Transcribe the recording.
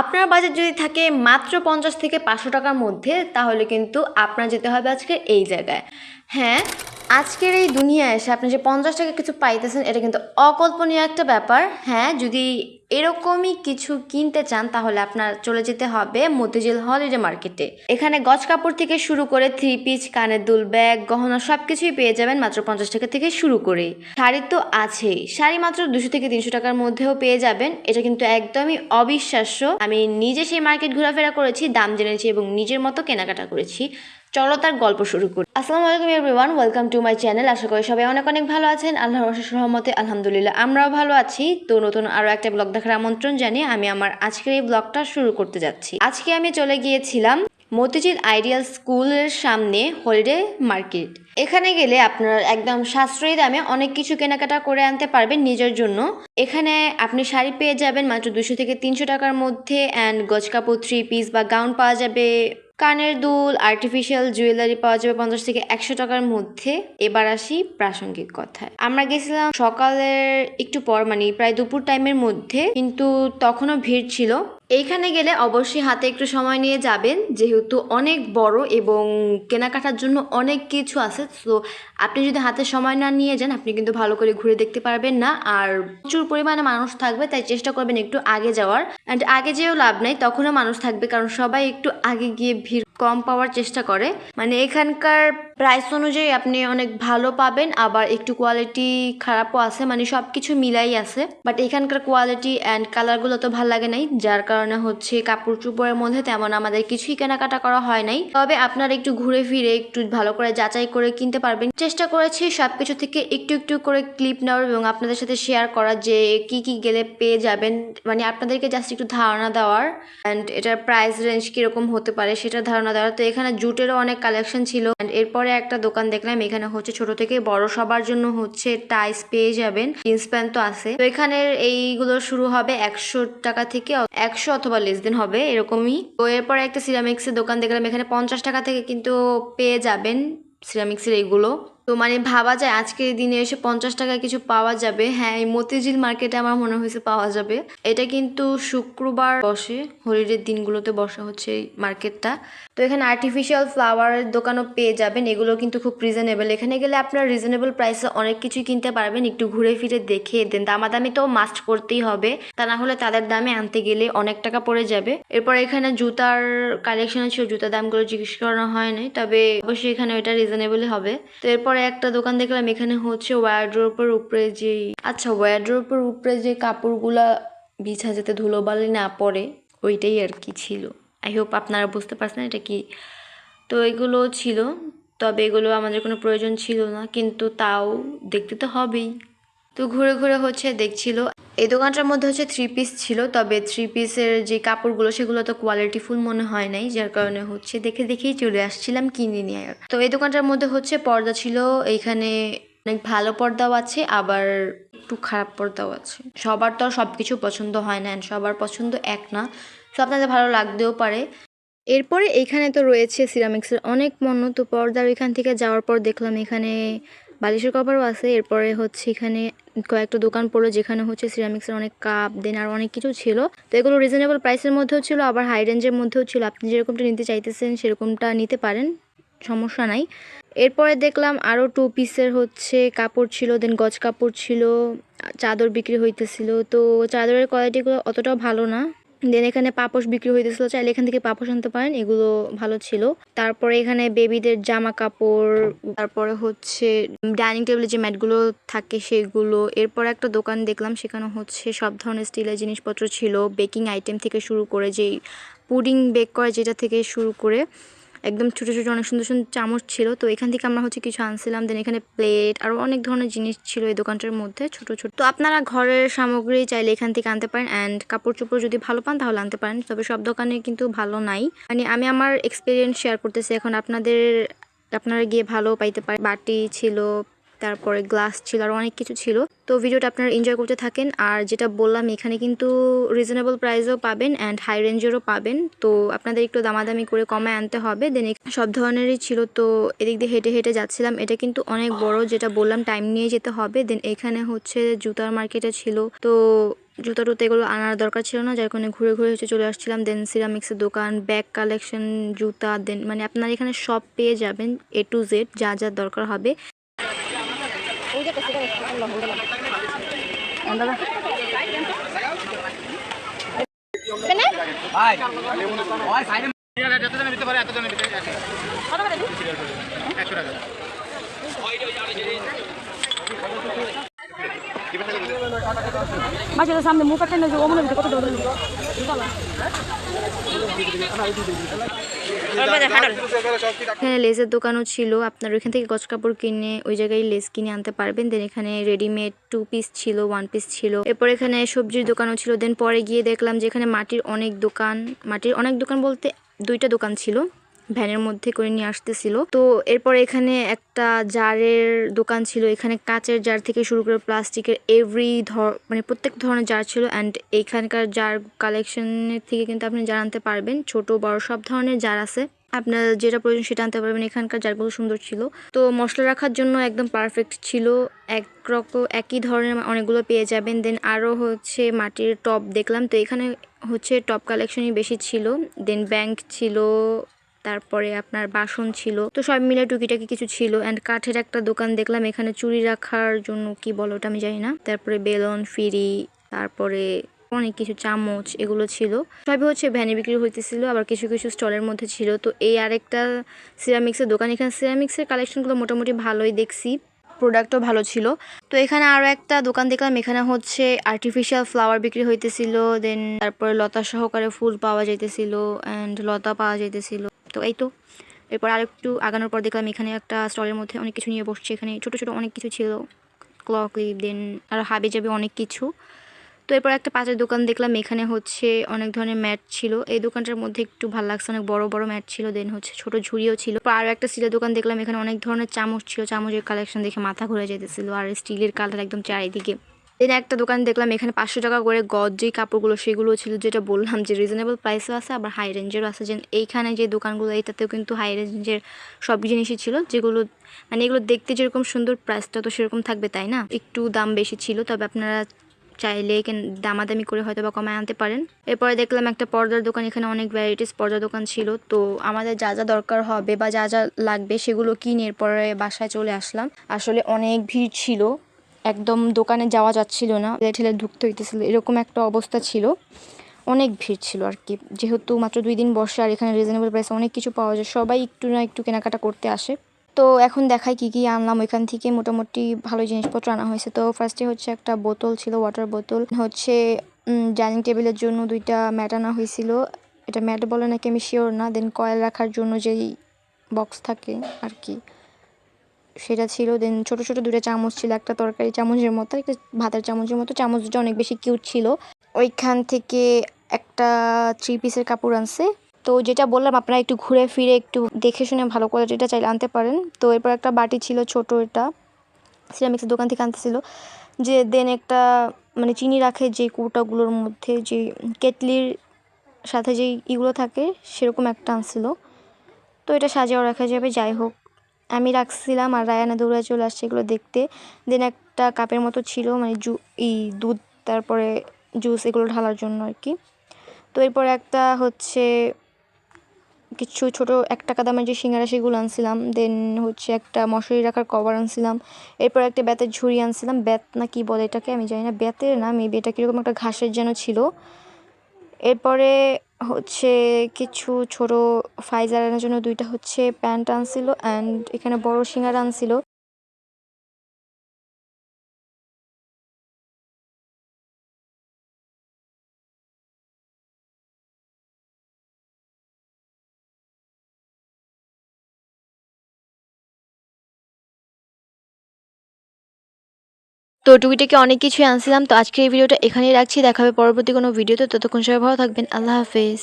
আপনার বাজেট যদি থাকে মাত্র পঞ্চাশ থেকে পাঁচশো টাকার মধ্যে, তাহলে কিন্তু আপনার যেতে হবে আজকে এই জায়গায়। হ্যাঁ আজকের এই দুনিয়ায় এসে আপনি যে পঞ্চাশ টাকা কিছু পাইতেছেন, এটা কিন্তু অকল্পনীয় একটা ব্যাপার। হ্যাঁ যদি এরকমই কিছু কিনতে চান, তাহলে আপনার চলে যেতে হবে মতিঝিল হলিডে মার্কেটে এখানে গজ কাপড় থেকে শুরু করে থ্রি পিস কানের দুল ব্যাগ গহনা সব কিছুই পেয়ে যাবেন মাত্র পঞ্চাশ টাকা থেকে শুরু করে শাড়ি তো আছেই, শাড়ি মাত্র দুশো থেকে তিনশো টাকার মধ্যেও পেয়ে যাবেন। এটা কিন্তু একদমই অবিশ্বাস্য। আমি নিজে সেই মার্কেট ঘোরাফেরা করেছি, দাম জেনেছি এবং নিজের মতো কেনাকাটা করেছি। চলো তার গল্প শুরু করি। আসসালামু আলাইকুম everyone welcome to my channel আশা করি সবাই অনেক অনেক ভালো আছেন। আল্লাহর অশেষ রহমতে, আলহামদুলিল্লাহ, আমরাও ভালো আছি। তো নতুন আরও একটা ব্লগ দেখার আমন্ত্রণ জানিয়ে আমি আমার আজকের এই ব্লগটা শুরু করতে যাচ্ছি। আজকে আমি চলে গিয়েছিলাম মতিঝিল আইডিয়াল স্কুলের সামনে হলিডে মার্কেট। এখানে গেলে আপনার একদম সাশ্রয়ী দামে অনেক কিছু কেনাকাটা করে আনতে পারবেন নিজের জন্য। এখানে আপনি শাড়ি পেয়ে যাবেন মাত্র দুশো থেকে তিনশো টাকার মধ্যে অ্যান্ড গজ কাপড় থ্রি পিস বা গাউন পাওয়া যাবে। কানের দুল আর্টিফিশিয়াল জুয়েলারি পাওয়া যাবে পঞ্চাশ থেকে একশো টাকার মধ্যে। এবার আসি প্রাসঙ্গিক কথায়। আমরা গেছিলাম সকালের একটু পর মানে প্রায় দুপুর টাইমের মধ্যে, কিন্তু তখনও ভিড় ছিল। এইখানে গেলে অবশ্যই হাতে একটু সময় নিয়ে যাবেন, যেহেতু অনেক বড় এবং কেনাকাটার জন্য অনেক কিছু আছে, তো আপনি যদি হাতে সময় না নিয়ে যান, আপনি কিন্তু ভালো করে ঘুরে দেখতে পারবেন না। আর প্রচুর পরিমাণে মানুষ থাকবে, তাই চেষ্টা করবেন একটু আগে যাওয়ার। অ্যান্ড আগে যেও লাভ নাই, তখনও মানুষ থাকবে, কারণ সবাই একটু আগে গিয়ে ভিড় কম পাওয়ার চেষ্টা করে। মানে এখানকার প্রাইস অনুযায়ী আপনি অনেক ভালো পাবেন, আবার একটু কোয়ালিটি খারাপও আছে মানে সব কিছু মিলাই আছে। বাট এখানকার কোয়ালিটি অ্যান্ড কালারগুলো তো ভালো লাগে নাই, যার কারণে হচ্ছে কাপড় চোপড়ের মধ্যে তেমন আমাদের কিছুই কেনাকাটা করা হয় নাই। তবে আপনারা একটু ঘুরে ফিরে, একটু ভালো করে যাচাই করে কিনতে পারবেন। চেষ্টা করেছি সবকিছু থেকে একটু একটু করে ক্লিপ নেওয়ার এবং আপনাদের সাথে শেয়ার করার যে কি কি গেলে পেয়ে যাবেন। মানে আপনাদেরকে জাস্ট একটু ধারণা দেওয়ার অ্যান্ড এটার প্রাইস রেঞ্জ কীরকম হতে পারে সেটা ধারণা দেওয়ার। তো এখানে জুটেরও অনেক কালেকশন ছিল অ্যান্ড এরপরে একটা দোকান দেখলাম, এখানে হচ্ছে ছোট থেকে বড় সবার জন্য হচ্ছে টাইস পেয়ে যাবেন। জিন্স প্যান্ট তো আছে। তো এখানের এইগুলো শুরু হবে একশো টাকা থেকে একশো অথবা লেস দিন হবে, এরকমই। তো এরপরে একটা সিরামিক্সের দোকান দেখলাম, এখানে পঞ্চাশ টাকা থেকে কিন্তু পেয়ে যাবেন সিরামিক্সের এইগুলো। তো মানে ভাবা যায়, আজকের দিনে এসে পঞ্চাশ টাকায় কিছু পাওয়া যাবে। হ্যাঁ এই মতিঝিল মার্কেটে আমার মনে হয়েছে পাওয়া যাবে। এটা কিন্তু শুক্রবার বসে হলিডের দিনগুলোতে বসা হচ্ছে এই মার্কেটটা। তো এখানে আর্টিফিশিয়াল ফ্লাওয়ারের দোকানও পেয়ে যাবেন, এগুলো কিন্তু খুব রিজনেবল এখানে গেলে আপনার রিজনেবল প্রাইসে অনেক কিছুই কিনতে পারবেন, একটু ঘুরে ফিরে দেখে দেন। দামাদামি তো মাস্ট করতেই হবে, তা না হলে তাদের দামে আনতে গেলে অনেক টাকা পড়ে যাবে। এরপর এখানে জুতার কালেকশন ছিল জুতার দামগুলো জিজ্ঞেস করানো হয় নাই, তবে অবশ্যই এখানে ওইটা রিজনেবলই হবে। তো এরপরে একটা দোকান দেখলাম, এখানে হচ্ছে ওয়ার্ড্রোপের উপরে যে আচ্ছা ওয়ার্ড্রোপের উপরে যে কাপড়গুলা বিছা যাতে ধুলোবালি না পড়ে, ওইটাই আর কি ছিল। আই হোপ আপনারা বুঝতে পারছেন এটা কি। তো এগুলো ছিল, তবে এগুলো আমাদের কোনো প্রয়োজন ছিল না, কিন্তু তাও দেখতে তো হবেই। তো ঘুরে ঘুরে হচ্ছে দেখছিল। এই দোকানটার মধ্যে হচ্ছে থ্রি পিস ছিল, তবে থ্রি পিসের যে কাপড়গুলো, সেগুলো তো কোয়ালিটিফুল মনে হয় নাই, যার কারণে হচ্ছে দেখে দেখেই চলে আসছিলাম কিনে নিয়ে তো এই দোকানটার মধ্যে হচ্ছে পর্দা ছিল এইখানে অনেক ভালো পর্দাও আছে, আবার একটু খারাপ পর্দাও আছে। সবার তো আর সব কিছু পছন্দ হয় না সবার পছন্দ এক না, তো আপনাদের ভালো লাগতেও পারে। এরপরে এখানে তো রয়েছে সিরামিক্সের অনেক পণ্য, তো পর্দার এখান থেকে যাওয়ার পর দেখলাম এখানে বালিশের কভারও আছে, এরপরে হচ্ছে এখানে কয়েকটা দোকান পড়ল যেখানে হচ্ছে সিরামিক্সের অনেক কাপ দেন আর অনেক কিছু ছিল। তো এগুলো রিজনেবল প্রাইসের মধ্যেও ছিল, আবার হাই রেঞ্জের মধ্যেও ছিল। আপনি যেরকমটা নিতে চাইতেছেন সেরকমটা নিতে পারেন, সমস্যা নাই। এরপরে দেখলাম আরও টু পিসের হচ্ছে কাপড় ছিল দেন গজ কাপড় ছিল, চাদর বিক্রি হইতেছিল। তো চাদরের কোয়ালিটিগুলো অতটাও ভালো না। দেন এখানে পাপোশ বিক্রি হইতেছিল চাইলে এখান থেকে পাপোশ আনতে পারেন, এগুলো ভালো ছিল। তারপরে এখানে বেবিদের জামা কাপড়, তারপরে হচ্ছে ডাইনিং টেবিলে যে ম্যাটগুলো থাকে সেগুলো। এরপর একটা দোকান দেখলাম, সেখানে হচ্ছে সব ধরনের স্টিলের জিনিসপত্র ছিল। বেকিং আইটেম থেকে শুরু করে যেই পুডিং বেক করে যেটা থেকে শুরু করে একদম ছোটো ছোটো অনেক সুন্দর সুন্দর চামচ ছিল। তো এখান থেকে আমরা হচ্ছে কিছু আনছিলাম। দেন এখানে প্লেট আরও অনেক ধরনের জিনিস ছিল এই দোকানটার মধ্যে, ছোট ছোট। তো আপনারা ঘরের সামগ্রী চাইলে এখান থেকে আনতে পারেন অ্যান্ড কাপড় চোপড় যদি ভালো পান তাহলে আনতে পারেন। তবে সব দোকানে কিন্তু ভালো নাই। মানে আমি আমার এক্সপিরিয়েন্স শেয়ার করতেছি। এখন আপনাদের, আপনারা গিয়ে ভালো পাইতে পারেন। বাটি ছিল তারপরে গ্লাস ছিল আর অনেক কিছু ছিল। তো ভিডিওটা আপনারা এনজয় করতে থাকেন। আর যেটা বললাম, এখানে কিন্তু রিজনেবল প্রাইসেও পাবেন অ্যান্ড হাই রেঞ্জেরও পাবেন। তো আপনাদের একটু দামাদামি করে কমায় আনতে হবে। দেন সব ধরনেরই ছিল। তো এদিক দিয়ে হেঁটে হেঁটে যাচ্ছিলাম। এটা কিন্তু অনেক বড়, যেটা বললাম টাইম নিয়ে যেতে হবে। দেন এখানে হচ্ছে জুতার মার্কেটে ছিল। তো জুতা টুতা এগুলো আনার দরকার ছিল না। যার কারণে ঘুরে ঘুরে হচ্ছে চলে আসছিলাম। দেন সিরামিক্সের দোকান ব্যাগ কালেকশন জুতা দেন মানে আপনার এখানে সব পেয়ে যাবেন এ টু জেড যা যা দরকার হবে। আছে। একশো সামনে মুখ একটা নেই ওমনের ভিতরে কত এখানে লেসের দোকানও ছিল। আপনার ওইখান থেকে গছ কাপড় কিনে ওই জায়গায় লেস কিনে আনতে পারবেন। দেন এখানে রেডিমেড টু পিস ছিল ওয়ান পিস ছিল। এরপর এখানে সবজির দোকানও ছিল। দেন পরে গিয়ে দেখলাম যে এখানে মাটির অনেক দোকান। মাটির অনেক দোকান বলতে দুইটা দোকান ছিল। ভ্যানের মধ্যে করে নিয়ে আসতেছিল। তো এরপর এখানে একটা জারের দোকান ছিল, এখানে কাঁচের জার থেকে শুরু করে প্লাস্টিকের এভরি ধর মানে প্রত্যেক ধরনের জার ছিল অ্যান্ড এইখানকার জার কালেকশনের থেকে কিন্তু আপনি জার আনতে পারবেন। ছোট, বড় সব ধরনের জার আছে। আপনার যেটা প্রয়োজন সেটা আনতে পারবেন। এখানকার জারগুলো সুন্দর ছিল। তো মশলা রাখার জন্য একদম পারফেক্ট ছিল। এক রকম, একই ধরনের অনেকগুলো পেয়ে যাবেন। দেন আরও হচ্ছে মাটির টপ দেখলাম। তো এখানে হচ্ছে টপ কালেকশনই বেশি ছিল। দেন ব্যাংক ছিল তারপরে আপনার বাসন ছিল। তো সব মিলে টুকিটাকি কিছু ছিল। অ্যান্ড কাঠের একটা দোকান দেখলাম, এখানে চুরি রাখার জন্য কি বলো ওটা আমি জানি না। তারপরে বেলন, ফিরি, তারপরে অনেক কিছু, চামচ এগুলো ছিল। সবই হচ্ছে ভ্যানে বিক্রি হইতেছিল, আবার কিছু কিছু স্টলের মধ্যে ছিল। তো এই আরেকটা সিরামিক্সের দোকান, এখানে সিরামিক্সের কালেকশনগুলো মোটামুটি ভালোই দেখছি। প্রোডাক্টও ভালো ছিল। তো এখানে আরও একটা দোকান দেখলাম, এখানে হচ্ছে আর্টিফিশিয়াল ফ্লাওয়ার বিক্রি হইতেছিল। দেন তারপরে লতা সহকারে ফুল পাওয়া যাইতেছিল অ্যান্ড লতা পাওয়া যাইতেছিল। তো এই তো। এরপর আরেকটু আগানোর পর দেখলাম এখানে একটা স্টলের মধ্যে অনেক কিছু নিয়ে বসছে। এখানে ছোট ছোট অনেক কিছু ছিল। ক্লক ক্লিপ দেন আর হাবি যাবে অনেক কিছু। তো এরপর একটা পাঁচের দোকান দেখলাম। এখানে হচ্ছে অনেক ধরনের ম্যাট ছিল। এই দোকানটার মধ্যে একটু ভালো লাগছে। অনেক বড় বড় ম্যাট ছিল। দেন হচ্ছে ছোট ঝুড়িও ছিল। আরও একটা স্টিলের দোকান দেখলাম। এখানে অনেক ধরনের চামচ ছিল। চামচের কালেকশন দেখে মাথা ঘুরে যেতেছিল। আর স্টিলের কালার একদম চারিদিকে। দেন একটা দোকান দেখলাম এখানে পাঁচশো টাকা করে গজ যেই কাপড়গুলো, সেগুলো ছিল যেটা বললাম যে রিজনেবল প্রাইসও আছে, আবার হাই রেঞ্জেরও আছে। যে এইখানে যে দোকানগুলো এটাতেও কিন্তু হাই রেঞ্জের সব জিনিসই ছিল যেগুলো মানে এগুলো দেখতে যেরকম সুন্দর প্রাইসটা তো সেরকম থাকবে, তাই না? একটু দাম বেশি ছিল, তবে আপনারা চাইলে দামাদামি করে হয়তো বা কমায় আনতে পারেন। এরপরে দেখলাম একটা পর্দার দোকান, এখানে অনেক ভ্যারাইটিস পর্দার দোকান ছিল। তো আমাদের যা যা দরকার হবে বা যা যা লাগবে, সেগুলো কিনে এরপরে বাসায় চলে আসলাম। আসলে অনেক ভিড় ছিল একদম দোকানে যাওয়া যাচ্ছিল না ঠেলে ঢুকতে হইতেছিল, এরকম একটা অবস্থা ছিল। অনেক ভিড় ছিল আর কি। যেহেতু মাত্র দুই দিন বসে আর এখানে রিজনেবল প্রাইসে অনেক কিছু পাওয়া যায়, সবাই একটু না একটু কেনাকাটা করতে আসে। তো এখন দেখাই কি কি আনলাম, ওইখান থেকে মোটামুটি ভালো জিনিসপত্র আনা হয়েছে। তো ফার্স্টে হচ্ছে একটা বোতল ছিল ওয়াটার বোতল। হচ্ছে ডাইনিং টেবিলের জন্য দুইটা ম্যাট আনা হয়েছিল। এটা ম্যাট বলে নাকি আমি শিওর না দেন কয়েল রাখার জন্য যেই বক্স থাকে আর কি। সেটা ছিল দেন ছোট ছোট দুটো চামচ ছিল, একটা তরকারি চামচের মতো, একটা ভাতের চামচের মতো চামচ দুটো অনেক বেশি কিউট ছিল। ওইখান থেকে একটা থ্রি পিসের কাপড় আনছে। তো যেটা বললাম, আপনারা একটু ঘুরে ফিরে, একটু দেখে শুনে ভালো কোয়ালিটিটা চাইলে আনতে পারেন। তো এরপর একটা বাটি ছিল, ছোট এটা সিরামিক্সের দোকান থেকে আনতেছিল, যে দেন একটা মানে চিনি রাখে যে কৌটাগুলোর মধ্যে, যে কেটলির সাথে যেই ইগুলো থাকে, সেরকম একটা আনছিল। তো এটা সাজিয়েও রাখা যাবে, যাই হোক। আমি রাখছিলাম আর রায়ানা দৌড়ে চলে আসছে এগুলো দেখতে। দেন একটা কাপের মতো ছিল মানে জু ই দুধ, তারপরে জুস এগুলো ঢালার জন্য আর কি। তো এরপর একটা হচ্ছে কিছু ছোট এক টাকা দামের যে সিঙ্গারা সেগুলো আনছিলাম। দেন হচ্ছে একটা মশারি রাখার কভার আনছিলাম। এরপর একটা ব্যাতের ঝুড়ি আনছিলাম। বেত না কি বলে এটাকে আমি জানি না। বেতের না মেবি এটা কীরকম একটা ঘাসের যেন ছিল। এরপরে হচ্ছে কিছু ছোট ফাইজার আনার জন্য দুইটা হচ্ছে প্যান্ট আনছিল অ্যান্ড এখানে বড় সিঙ্গারা আনছিল। তো টুইটেকে অনেক কিছুই আনছিলাম, তো আজকের এই ভিডিওটা এখানেই রাখছি, দেখাবে পরবর্তী কোনো ভিডিওতে, ততক্ষণ সবাই ভালো থাকবেন, আল্লাহ হাফেজ।